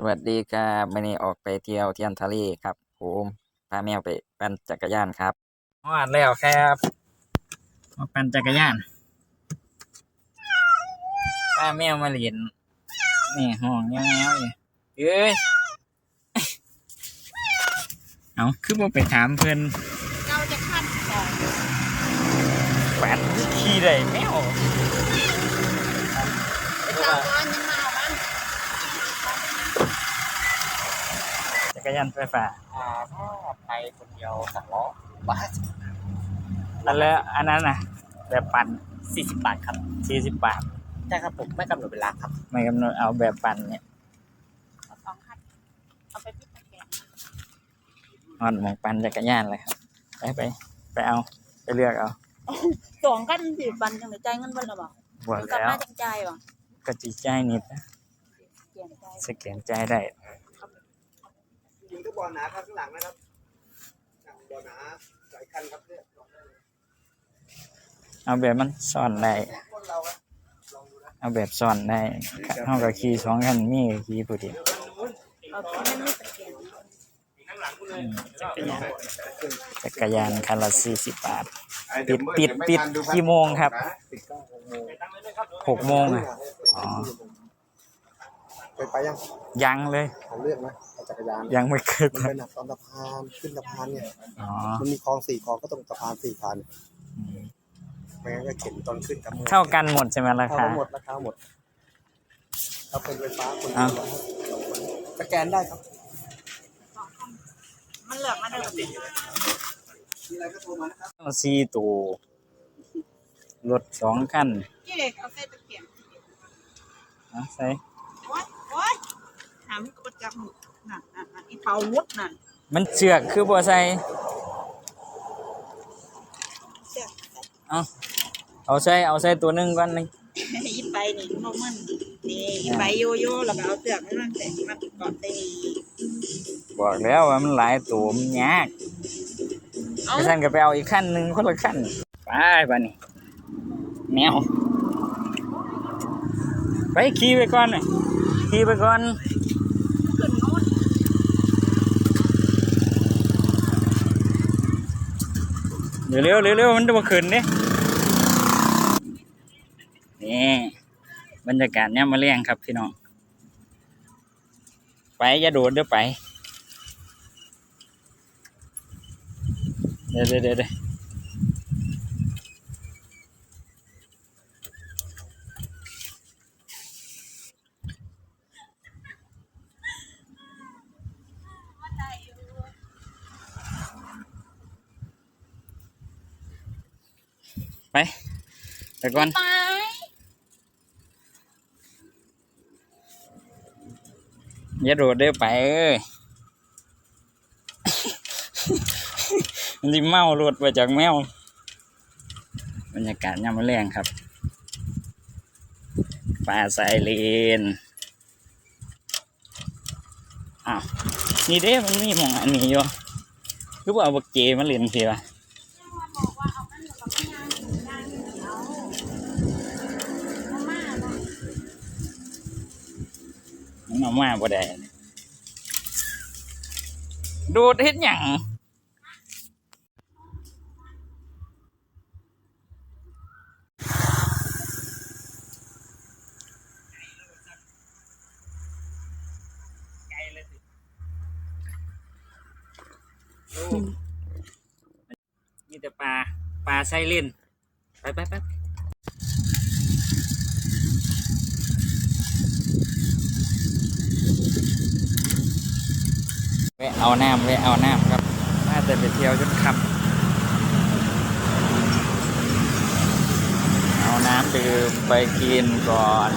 สวัสดีครับวันนี้ออกไปเที่ยวเที่ยนทะเลครับผมพาแมวไปปั่นจักรยานครับฮอดแล้วครับมาปั่นจักรยานพาแมวมาเล่นนี่ห้องแงวๆอยู่เอ้ยเอาคือบ่ไปถามเพิ่นเราจะขั้นสองปั่นขี่ได้แมวเราร้อนยังมาเอาบ้าง จัก รยานไฟฟ้าอ่าถ้าไปคนเดียวสองล้อบ้าแล้วแล้วอันนั้นน่ะแบบปั่นสี่สิบบาทครับสี่สิบบาทใช่ครับผมไม่กำหนดเวลาครับ ไม่กำหนดเอาแบบปั่นเนี่ยเอาสองขั้นเอาไปพิจารณาฮอดหมองปั่นจักรยานเลยครับไปไปไปเอาไปเลือกเอาสองขั้นสิบวันจังเลยจ่ายเงินวันละบ่บวกกลับแล้วมาจังใจายบ่ก็จิใจายนิดนะเปลี่ยนใจสแกนใจายได้ยิง ก็บ่อหนาครับข้างหลังนะครับบ่อหนาสายคันครับเนี่ยเอาแบบมันซ่อนได้คนเราครับเอาแบบซ่อนได้เท่ากับขี่สองคันมีกับขี่ผู้เดียวเอาที่มันไม่สแกนอืมจักรยานจักรยานคันละสี่สิบบาท ปิดปิดปิดกี่โมงครับปิดเก้าโมงหกโมงอะอ๋อไปไปยังยังเลยเขาเลือกนะเอา จักรยานยังไม่เคยมันไปไปหนักตอนสะพานขึ้นสะพานเนี่ยอ๋อมันมีคลองสี่คลองก็ต้องสะพานสี่คันอืมไม่งั้นก็เข็นตอนขึ้นกับมือเท่ากันหมดใช่ไหมราเท่าคากันหมดราคาหมดถ้าเป็นไฟฟ้าคนอ้าวสแกนได้ครับ มันเหลือกมาได้แบบนี้มีอะไรก็โทรมานะครับเอาสี่ตัวรถสองคันที่เด็กเอาใส่ตะเกียงเอาใส่โอ๊ยโอ๊ย ถามกดจับหมึกนั่นนั่นนั่นอีเผาวุดนั่นมันเชือกคือบัวใส่เสียเอาเอาใส่เอาใส่ตัวหนึ่งก่อนนี่อีไปนี่นกมันนี่อีไปโยโย่แล้วก็เอาเสือกมันแต่มาเกาะตีบอกแล้วว่ามันหลายตัวมันยากเอาไปท่านก็ไปเอาอีกขั้นหนึ่งคนละขั้นไปบ้านี่แมวไปขี่ไปก่อนเลยขี่ไปก่อน ขึ้นโน้นเดี๋ยวเร็วเร็วเร็วมันจะมาขึ้นนี่นี่บรรยากาศเนี่ยมาเลี้ยงครับพี่น้อง ไปอย่าโดดเด้อไป เดี๋ยวเดี๋ยวเดี๋ยว ไปไปก่อน ไปอย่าโดดเด้อไปเอ้ยมันสิเมารถมาจากแมว บรรยากาศยามมื้อแรงครับป่าสายเลนอ้าวนี่เด้มันมีหมองอันนี้อยู่ คือว่าเอาบักเจมาเล่นสิวะ มันเอามาบ่ได้โดดเฮ็ดหยังมีแต่ปลา ปลาไซเล่น ไปไปไป แวะเอาน้ำแวะเอาน้ำครับน่าจะไปเที่ยวจนค่ำเอาน้ำดื่มไปกินก่อน